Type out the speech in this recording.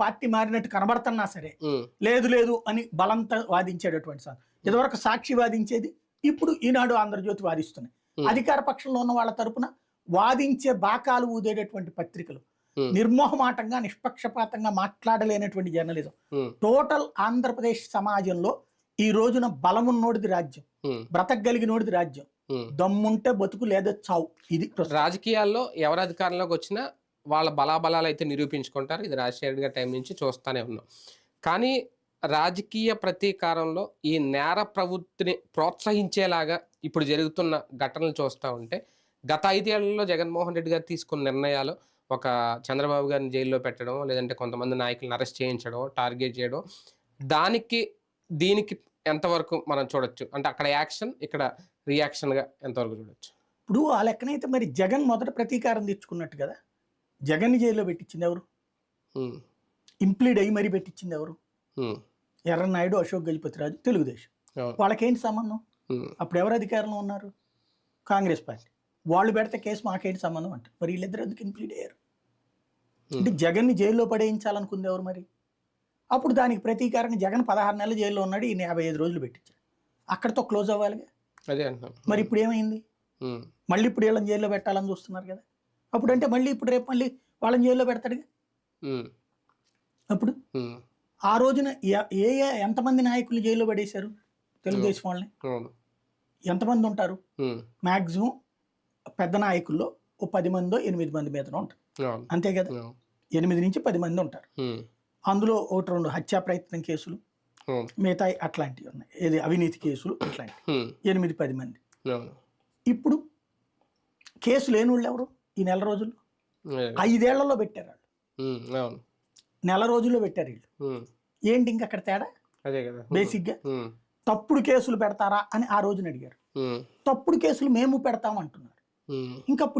Party మారినట్టు కనబడుతున్నా సరే లేదు లేదు అని బలంతో వాదించేటటువంటి సార్. ఇదివరకు సాక్షి వాదించేది ఇప్పుడు ఈనాడు ఆంధ్రజ్యోతి వాదిస్తున్నాయి. అధికార పక్షంలో ఉన్న వాళ్ళ తరపున వాదించే బాకాలు ఊదేటటువంటి పత్రికలు. నిర్మోహమాటంగా నిష్పక్షపాతంగా మాట్లాడలేనటువంటి జర్నలిజం. టోటల్ ఆంధ్రప్రదేశ్ సమాజంలో ఈ రోజున బలమున్నోడిది రాజ్యం. బ్రతకగలిగినోడిది రాజ్యం. దమ్ముంటే బతుకు లేదా చావు. ఇది. రాజకీయాల్లో ఎవరు అధికారంలోకి వచ్చినా వాళ్ళ బలాబలాలు అయితే నిరూపించుకుంటారు. ఇది రాజశేఖర్ గారి టైం నుంచి చూస్తూనే ఉన్నాం. కానీ రాజకీయ ప్రతీకారంలో ఈ నేర ప్రవృత్తిని ప్రోత్సహించేలాగా ఇప్పుడు జరుగుతున్న ఘటనలు చూస్తూ ఉంటే గత ఐదేళ్ళలో జగన్మోహన్ రెడ్డి గారు తీసుకున్న నిర్ణయాలు ఒక చంద్రబాబు గారిని జైల్లో పెట్టడం లేదంటే కొంతమంది నాయకులను అరెస్ట్ చేయించడం టార్గెట్ చేయడం దానికి దీనికి ఎంతవరకు మనం చూడొచ్చు? అంటే అక్కడ యాక్షన్ ఇక్కడ రియాక్షన్గా ఎంతవరకు చూడొచ్చు? ఇప్పుడు ఆ లెక్కనైతే మరి జగన్ మొదట ప్రతీకారం తెచ్చుకున్నట్టు కదా? జగన్ జైల్లో పెట్టించింది ఎవరు? ఇంప్లీడ్ అయ్యి మరీ పెట్టించింది ఎవరు? ఎర్రనాయుడు అశోక్ గజపతిరాజు తెలుగుదేశం. వాళ్ళకేంటి సంబంధం? అప్పుడు ఎవరు అధికారంలో ఉన్నారు? కాంగ్రెస్ పార్టీ. వాళ్ళు పెడితే కేసు మాకేంటి సంబంధం అంట. మరి వీళ్ళిద్దరు ఎందుకు ఇంప్లీడ్ అయ్యారు అంటే జగన్ని జైల్లో పడేయించాలనుకుంది ఎవరు మరి? అప్పుడు దానికి ప్రతీకారంగా జగన్ పదహారు నెలలు జైల్లో ఉన్నాడు ఈయన యాభై ఐదు రోజులు పెట్టించాడు. అక్కడితో క్లోజ్ అవ్వాలిగా? అదే మరి ఇప్పుడు ఏమైంది? మళ్ళీ ఇప్పుడు వీళ్ళని జైల్లో పెట్టాలని చూస్తున్నారు కదా. అప్పుడు అంటే మళ్ళీ ఇప్పుడు రేపు మళ్ళీ వాళ్ళని జైల్లో పెడతాడుగా ఉమ్, అప్పుడు ఆ రోజున ఏ ఏ- ఎంతమంది నాయకులు జైల్లో పడేశారు తెలుగుదేశం వాళ్ళని? ఎంతమంది ఉంటారు? మ్యాక్సిమం పెద్ద నాయకుల్లో ఓ పది మందో ఎనిమిది మంది మీద ఉంటారు. అంతే కదా? ఎనిమిది నుంచి పది మంది ఉంటారు. అందులో ఒకటి రెండు హత్యా ప్రయత్నం కేసులు మిగతా అట్లాంటివి ఉన్నాయి. ఏది అవినీతి కేసులు అట్లాంటివి ఎనిమిది పది మంది. ఇప్పుడు కేసు లేని వాళ్ళు ఎవరు? ఈ నెల రోజుల్లో? అదే. ఐదేళ్ళలో పెట్టారు వాళ్ళు. నెల రోజుల్లో పెట్టారు వీళ్ళు. ఏంటి ఇంక అక్కడ తేడా? అదే కదా. బేసిక్గా ఉమ్, తప్పుడు కేసులు పెడతారా అని ఆ రోజున అడిగారు. తప్పుడు కేసులు మేము పెడతాం అంటున్నారు. ఇంకప్పుడు